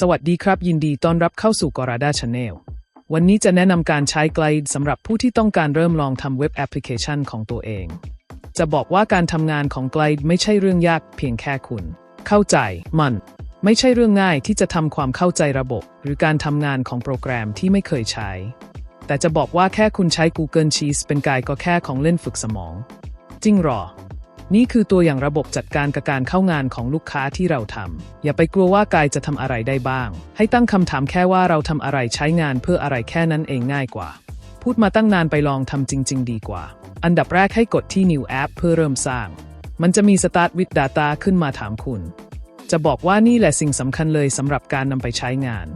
สวัสดีครับ ยินดีต้อนรับเข้าสู่ Gorada Channel วันนี้จะแนะนำการใช้ไกลด์สำหรับผู้ที่ต้องการเริ่มลองทำเว็บแอปพลิเคชันของตัวเอง จะบอกว่าการทำงานของไกลด์ไม่ใช่เรื่องยากเพียงแค่คุณ เข้าใจมัน ไม่ใช่เรื่องง่ายที่จะทำความเข้าใจระบบ หรือการทำงานของโปรแกรมที่ไม่เคยใช้ แต่จะบอกว่าแค่คุณใช้ Google Sheets เป็นกด์ก็แค่ของเล่นฝึกสมอง จริงหรอ นี่คือตัวอย่างระบบจัดการกับการเข้างานของลูกค้าที่เราทำ อย่าไปกลัวว่ากายจะทำอะไรได้บ้าง ให้ตั้งคำถามแค่ว่าเราทำอะไรใช้งานเพื่ออะไรแค่นั้นเองง่ายกว่า พูดมาตั้งนานไปลองทำจริง ๆ ดีกว่า อันดับแรกให้กดที่ New App เพื่อเริ่มสร้าง มันจะมี Start with Data ขึ้นมาถามคุณ จะบอกว่านี่แหละสิ่งสำคัญเลยสำหรับการนำไปใช้งาน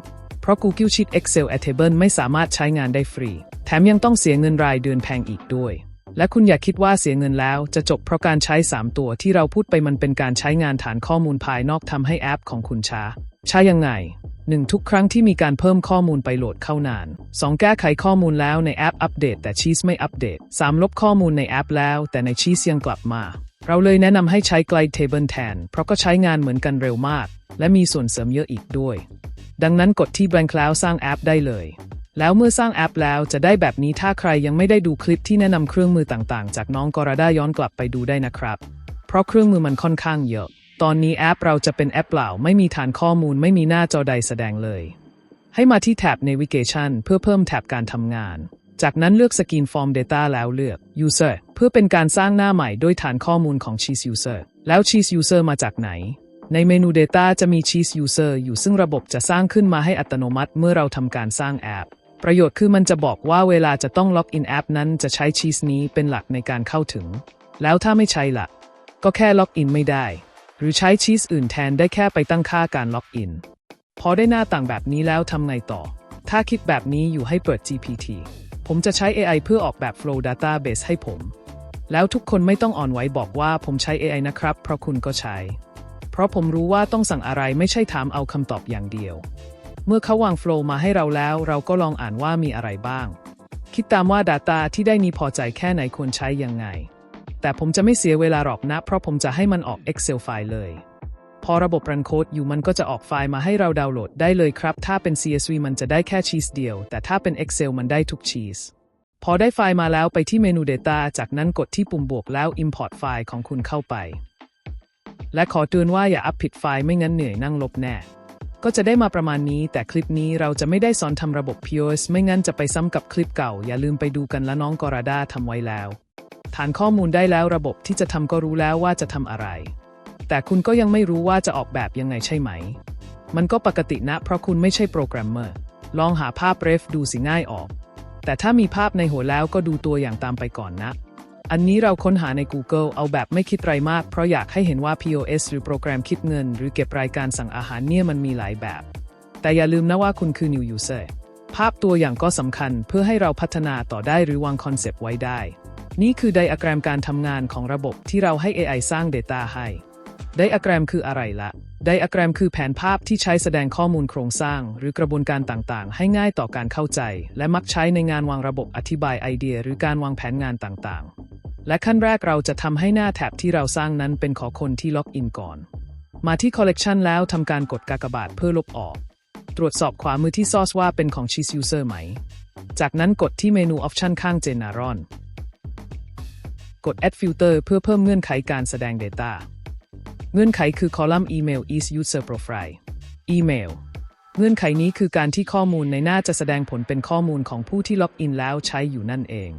เพราะ Google Sheet Excel a t a b l e ไม่สามารถใช้งานได้ฟรี แถมยังต้องเสียเงินรายเดือนแพงอีกด้วย และคุณอย่าคิดว่าเสียเงินแล้วจะจบเพราะการใช้ 3 ตัวที่เราพูดไปมันเป็นการใช้งานฐานข้อมูลภายนอกทำให้แอปของคุณช้า ใช้ยังไง 1. ทุกครั้งที่มีการเพิ่มข้อมูลไปโหลดเข้านาน 2. แก้ไขข้อมูลแล้วในแอปอัปเดตแต่ชีสไม่อัปเดต 3. ลบข้อมูลในแอปแล้วแต่ในชีสยังกลับมา เราเลยแนะนำให้ใช้ Glide Table แทน เพราะก็ใช้งานเหมือนกันเร็วมาก และมีส่วนเสริมเยอะอีกด้วย ดังนั้นกดที่ Blank แล้วสร้างแอปได้เลย แล้วเมื่อสร้างแอปแล้วจะได้แบบนี้ถ้าใครยังไม่ได้ดูคลิปที่แนะนำเครื่องมือต่างๆ จากน้องกราดาย้อนกลับไปดูได้นะครับ เพราะเครื่องมือมันค่อนข้างเยอะ ตอนนี้แอปเราจะเป็นแอปเปล่า ไม่มีฐานข้อมูลไม่มีหน้าจอใดแสดงเลย ให้มาที่แท็บ Navigation เพื่อเพิ่มแท็บการทำงาน จากนั้นเลือก Skin Form Data แล้วเลือก User เพื่อเป็นการสร้างหน้าใหม่ด้วยฐานข้อมูลของ Cheese User แล้ว Cheese User มาจากไหนในเมนู Data จะมี Cheese User อยู่ซึ่งระบบจะสร้างขึ้นมาให้อัตโนมัติเมื่อเราทำการสร้างแอป ประโยชน์คือมันจะบอกว่าเวลาจะต้องล็อกอินแอปนั้นจะใช้ Cheese นี้เป็นหลักในการเข้าถึง แล้วถ้าไม่ใช่ละก็แค่ล็อกอินไม่ได้ หรือใช้ Cheese อื่นแทนได้แค่ไปตั้งค่าการล็อกอิน พอได้หน้าต่างแบบนี้แล้วทำไงต่อ ถ้าคิดแบบนี้อยู่ให้เปิด GPT ผมจะใช้ AI เพื่อออกแบบ Flow Database ให้ผม แล้วทุกคนไม่ต้องอ่อนไหวบอกว่าผมใช้ AI นะครับ เพราะคุณก็ใช้ เพราะผมรู้ว่าต้องสั่งอะไรไม่ใช่ถามเอาคำตอบอย่างเดียว เมื่อเขาวาง Flow มาให้เราแล้ว เราก็ลองอ่านว่ามีอะไรบ้าง คิดตามว่า Data ที่ได้นี้พอใจแค่ไหนควรใช้ยังไง แต่ผมจะไม่เสียเวลาหรอกนะ เพราะผมจะให้มันออก Excel ไฟล์เลย พอระบบรันโค้ดอยู่มันก็จะออกไฟล์มาให้เราดาวน์โหลดได้เลยครับ ถ้าเป็น CSV มันจะได้แค่ชีสเดียว แต่ถ้าเป็น Excel มันได้ทุกชีสพอได้ไฟล์มาแล้วไปที่เมนู Data จากนั้นกดที่ปุ่มบวกแล้ว Import ไฟล์ของคุณเข้าไป และขอเตือนว่าอย่าอัพผิดไฟล์ไม่งั้นเหนื่อยนั่งลบแน่ ก็จะได้มาประมาณนี้ แต่คลิปนี้เราจะไม่ได้สอนทำระบบ POS ไม่งั้นจะไปซ้ำกับคลิปเก่า อย่าลืมไปดูกันและน้องกอราดาทำไว้แล้ว ฐานข้อมูลได้แล้วระบบที่จะทำก็รู้แล้วว่าจะทำอะไร แต่คุณก็ยังไม่รู้ว่าจะออกแบบยังไงใช่ไหม มันก็ปกตินะ เพราะคุณไม่ใช่โปรแกรมเมอร์ ลองหาภาพเรฟดูสิง่ายออก แต่ถ้ามีภาพในหัวแล้วก็ดูตัวอย่างตามไปก่อนนะ อันนี้เราค้นหาใน Google เอาแบบไม่คิดไรมาก เพราะอยากให้เห็นว่า POS หรือโปรแกรมคิดเงิน หรือเก็บรายการสั่งอาหารเนี่ยมันมีหลายแบบ แต่อย่าลืมนะว่าคุณคือ New User ภาพตัวอย่างก็สำคัญเพื่อให้เราพัฒนาต่อได้หรือวางคอนเซปต์ไว้ได้ นี่คือไดอะแกรมการทำงานของระบบที่เราให้ AI สร้าง Data ให้ ไดอะแกรมคืออะไรละไดอะแกรมคือแผนภาพที่ใช้แสดงข้อมูลโครงสร้าง หรือกระบวนการต่างๆ ให้ง่ายต่อการเข้าใจ และมักใช้ในงานวางระบบอธิบายไอเดีย หรือการวางแผนงานต่างๆ และขั้นแรกเราจะทำให้หน้าแท็บที่เราสร้างนั้นเป็นขอคนที่ล็อกอินก่อน มาที่ Collection แล้วทำการกดกากบาทเพื่อลบออก ตรวจสอบขวามือที่ซอสว่าเป็นของ Cheese User ไหม จากนั้นกดที่เมนู Option ข้าง General กด Add Filter เพื่อเพิ่มเงื่อนไขการแสดง Data เงื่อนไขคือคอลัมน์ Email is user profile Email เงื่อนไขนี้คือการที่ข้อมูลในหน้าจะแสดงผลเป็นข้อมูลของผู้ที่ล็อกอินแล้วใช้อยู่นั่นเอง